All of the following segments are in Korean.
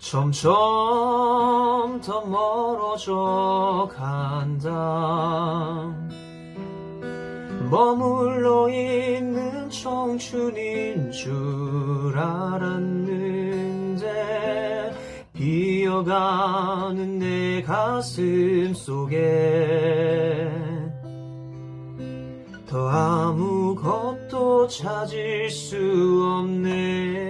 점점 더 멀어져 간다. 머물러 있는 청춘인 줄 알았는데 비어가는 내 가슴 속에 더 아무것도 찾을 수 없네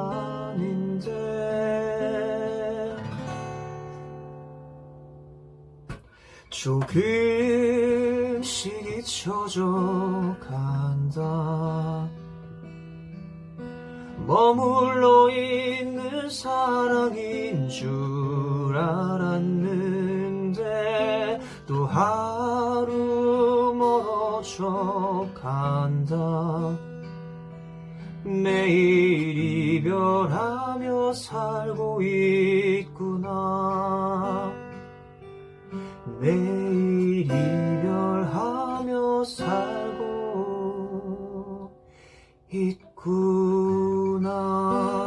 조금씩 잊혀져 간다. 머물러 있는 사랑인 줄 알았는데 또 하루 멀어져 간다. 매일 이별하며 살고 있 그날